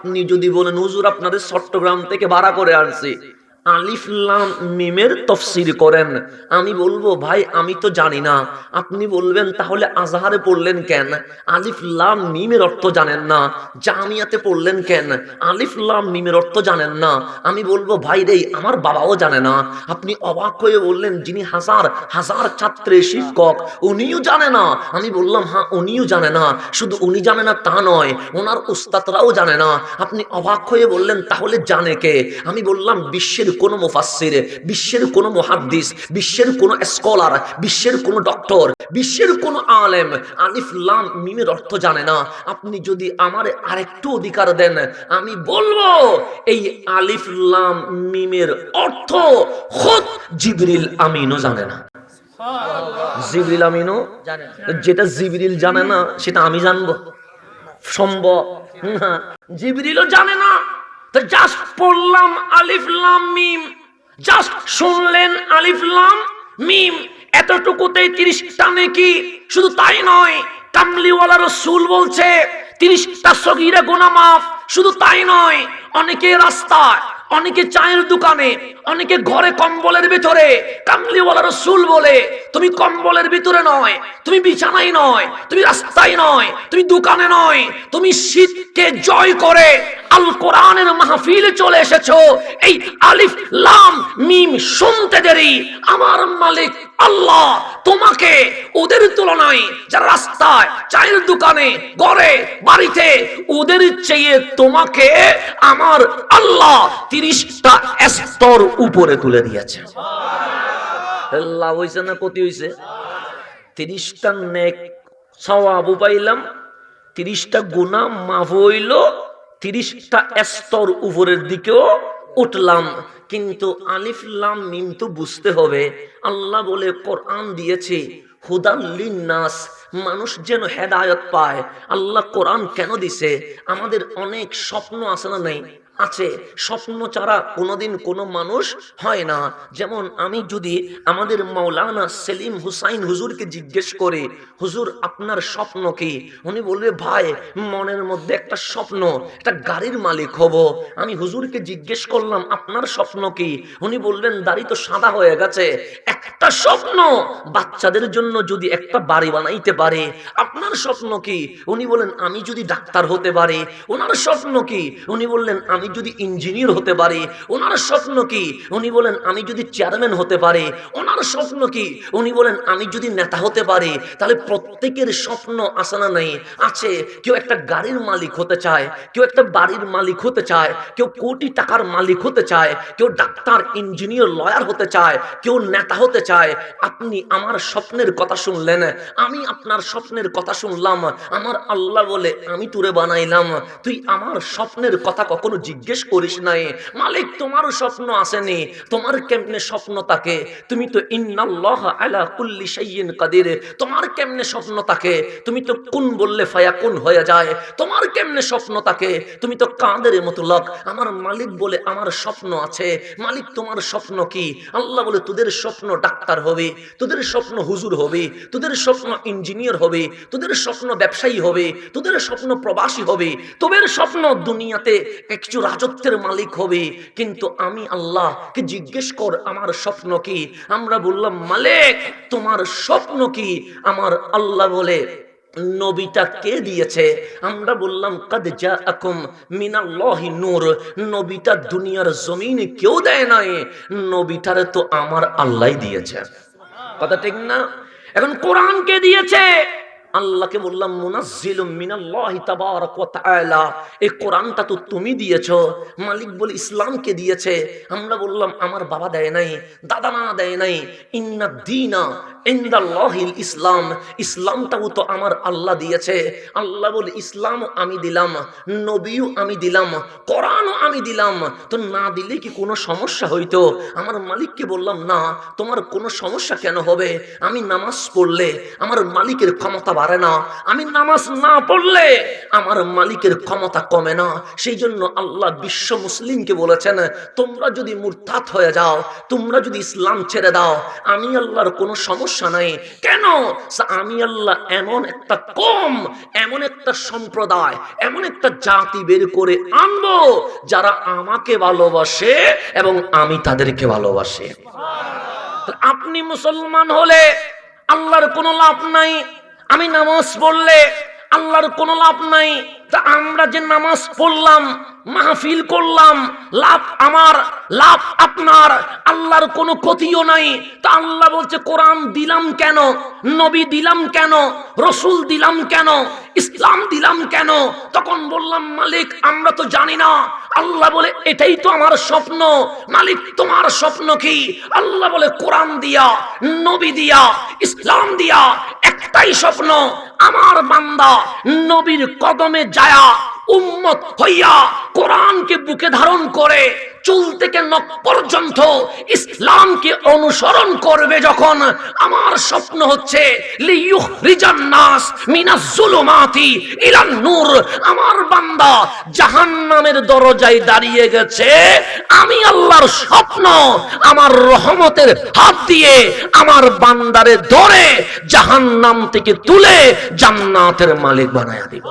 আপনি যদি বলেন হুজুর আপনাদের চট্টগ্রাম থেকে ভাড়া করে আনছি। আলিফ লাম মিমের তফসির করেন। আমি বলব, ভাই, আমি তো জানি না। আপনি বলবেন, তাহলে আজহারে পড়লেন কেন? আলিফ লাম মিমের অর্থ জানেন না। জামিয়াতে পড়লেন কেন? আলিফ লাম মিমের অর্থ জানেন না। আমি বলব, ভাই রে, আমার বাবাও জানে না। আপনি অবাক হয়ে বললেন, যিনি হাজার হাজার ছাত্রের শিক্ষক, উনিও জানে না। আমি বললাম হ্যাঁ উনিও জানে না। শুধু উনি জানে না, তা নয়, ওনার উস্তাদরাও জানে না। আপনি অবাক হয়ে বললেন, তাহলে জানে কে? আমি বললাম, বিশ্বের কোনো মুফাসসির বিশ্বের কোনো মুহাদ্দিস বিশ্বের কোনো স্কলার বিশ্বের কোনো ডক্টর বিশ্বের কোনো আলেম আলিফ লাম মিমের অর্থ জানে না। আপনি যদি আমারে আরেকটু অধিকার দেন আমি বলব এই আলিফ লাম মিমের অর্থ খোদ জিবরিল আমিনও জানে না। জিবরিল আমিনও যেটা জিবরিল জানে না সেটা আমি জানব। সম্ভব। না জিবরিলও জানে না। তো জাস্ট পড়লাম আলিফ লাম মিম। জাস্ট শুনলেন আলিফ লাম মিম। এতটুকুতেই তিরিশটা নাকি। শুধু তাই নয় কামলিওয়ালা রসুল বলছে, তিরিশটা সগিরা গোনা মাফ। শুধু তাই নয় অনেকে রাস্তায় অনেকে চায়ের দোকানে, অনেকে ঘরে কম্বলের ভিতরে। কামলিওয়ালা রসুল বলে, তুমি কম্বলের ভিতরে নয়, তুমি বিছানায় নয়, তুমি রাস্তায় নয়, তুমি দোকানে নয়, তুমি শীতকে জয় করে আল কোরআনের মাহফিল চলে এসেছ। এই আলিফ, লাম, মিম শুনতে দেরি। আমার মালিক আল্লাহ তোমাকে ওদের তুলনায় যারা রাস্তায়, চায়ের দোকানে, ঘরে, বাড়িতে, ওদের চেয়ে তোমাকে আমার আল্লাহ তিরিশটা স্তর উপরে তুলে দিয়েছে। আল্লাহ হয়েছে না ক্ষতি হয়েছে তিরিশটা নেক সওয়াবও পাইলাম, তিরিশটা গুণা মাফ হইল, তিরিশটা স্তর উপরের দিকেও উঠলাম। কিন্তু আলিফ লাম মিম তো বুঝতে হবে। আল্লাহ বলে, কোরআন দিয়েছে হুদাল্লিন নাস মানুষ যেন হেদায়ত পায়। আল্লাহ কোরআন কেন দিছে? আমাদের অনেক স্বপ্ন আছে না নেই? আছে। স্বপ্ন ছাড়া কোনোদিন কোনো মানুষ হয় না। যেমন আমি যদি আমাদের মাওলানা সেলিম হুসাইন হুজুরকে জিজ্ঞেস করে, হুজুর, আপনার স্বপ্ন কি? উনি বলবে, ভাই, মনের মধ্যে একটা স্বপ্ন, একটা গাড়ির মালিক হব। আমি হুজুরকে জিজ্ঞেস করলাম, আপনার স্বপ্ন কি? উনি বলবেন দাড়ি তো সাদা হয়ে গেছে। একটা স্বপ্ন! বাচ্চাদের জন্য যদি একটা বাড়ি বানাইতে পারে, আপনার স্বপ্ন কি? উনি বলেন আমি যদি ডাক্তার হতে পারি, ওনার স্বপ্ন কি? উনি বললেন, আমি যদি ইঞ্জিনিয়ার হতে পারি, ওনার স্বপ্ন কি? উনি বলেন, আমি যদি চেয়ারম্যান হতে পারি, ওনার স্বপ্ন কি? উনি বলেন, আমি যদি নেতা হতে পারি, তাহলে প্রত্যেকের স্বপ্ন আসানা নেই? আছে। কেউ একটা গাড়ির মালিক হতে চায়, কেউ একটা বাড়ির মালিক হতে চায়, কেউ কোটি টাকার মালিক হতে চায়, কেউ ডাক্তার, ইঞ্জিনিয়ার, লয়ার হতে চায়, কেউ নেতা হতে চায়। আপনি আমার স্বপ্নের কথা শুনলেন, আমি আপনার স্বপ্নের কথা শুনলাম, আমার আল্লাহ বলে, আমি তুরে বানাইলাম। তুই আমার স্বপ্নের কথা কখনো জিজ্ঞেস করিস নাই, মালিক, তোমারও স্বপ্ন আসেনি, তোমার কেমনে স্বপ্ন থাকে তুমি তো ইন্নাল্লাহ আলা কুল্লি শাইইন কাদির, তোমার কেমনে স্বপ্ন থাকে তুমি তো কোন বললে ফায়া কোন হয়ে যায়, তোমার কেমনে স্বপ্ন থাকে তুমি তো কাঁদের মতো লোক? আমার মালিক বলে আমার স্বপ্ন আছে, মালিক, তোমার স্বপ্ন কি? আল্লাহ বলে, তোদের স্বপ্ন ডাক্তার হবে, তোদের স্বপ্ন হুজুর হবে, তোদের স্বপ্ন ইঞ্জিনিয়ার হবে, তোদের স্বপ্ন ব্যবসায়ী হবে, তোদের স্বপ্ন প্রবাসী হবে, তোদের স্বপ্ন দুনিয়াতে কিছু রাজত্বের মালিক হবে। কিন্তু আমি আল্লাহকে জিজ্ঞেস কর, আমার স্বপ্ন কি? আমরা বললাম, মালিক, তোমার স্বপ্ন কি? আমার আল্লাহ বলে, নবীটা কে দিয়েছে? আমরা বললাম, কাদ জাআকুম মিনাল্লাহি নূর। নবীটা দুনিয়ার জমিনে কেউ দেয় নাই। নবীটারে তো আমার আল্লাহই দিয়েছে। কথা ঠিক না? এখন কোরআন কে দিয়েছে? আল্লাহকে বললাম এই কোরআনটা তো তুমি দিয়েছ, মালিক বলে ইসলামকে দিয়েছে। আমরা বললাম, আমার বাবা দেয় নাই, দাদা মা দেয় নাই। ইন্না দিনা ইসলাম। ইসলামটাও তো আমার আল্লাহ দিয়েছে। আল্লাহ বলে ইসলাম আমি দিলাম, নবীও আমি দিলাম, কোরআনও আমি দিলাম। তো না দিলে কি কোনো সমস্যা হইতো? আমার মালিককে বললাম, না, তোমার কোনো সমস্যা কেন হবে? আমি নামাজ পড়লে আমার মালিকের ক্ষমতা বাড়ে না। আমি নামাজ না পড়লে আমার মালিকের ক্ষমতা কমে না। সেই জন্য আল্লাহ বিশ্ব মুসলিমকে বলেছেন, তোমরা যদি মুরতাদ হয়ে যাও, তোমরা যদি ইসলাম ছেড়ে দাও, আমি আল্লাহর কোনো সমস্যা সমস্যা নাই। কেন? আমি আল্লাহ এমন একটা কম, এমন একটা সম্প্রদায়, এমন একটা জাতি বের করে আনব, যারা আমাকে ভালোবাসে এবং আমি তাদেরকে ভালোবাসে। আপনি মুসলমান হলে আল্লাহর কোনো লাভ নাই। আমি নামাজ পড়লে আল্লাহর কোনো লাভ নাই। তা আমরা যে নামাজ পড়লাম, মাহফিল করলাম, লাভ আমার, লাভ আপনার, আল্লাহর কোনো ক্ষতিও নাই। তা আল্লাহ বলছে, কোরআন দিলাম কেন? নবী দিলাম কেন? রসুল দিলাম কেন? ইসলাম দিলাম কেন? তখন বললাম, মালিক, আমরা তো জানি না। আল্লাহ বলে, এটাই তো আমার স্বপ্ন। মালিক, তোমার স্বপ্ন কি? আল্লাহ বলে, কোরআন দিয়া, নবী দিয়া, ইসলাম দিয়া, একটাই স্বপ্ন। আমার বান্দা নবীর কদমে যায়া উম্মত হইয়া কোরআনকে বুকে ধারণ করে চুল থেকে নখ পর্যন্ত ইসলামকে অনুসরণ করবে যখন, আমার স্বপ্ন হচ্ছে নাস নূর, আমার বান্দা জাহান্নামের দরজায় দাঁড়িয়ে গেছে, আমি আল্লাহর স্বপ্ন, আমার রহমতের হাত দিয়ে আমার বান্দারে ধরে জাহান্নাম থেকে তুলে জান্নাতের মালিক বানায়া দিব।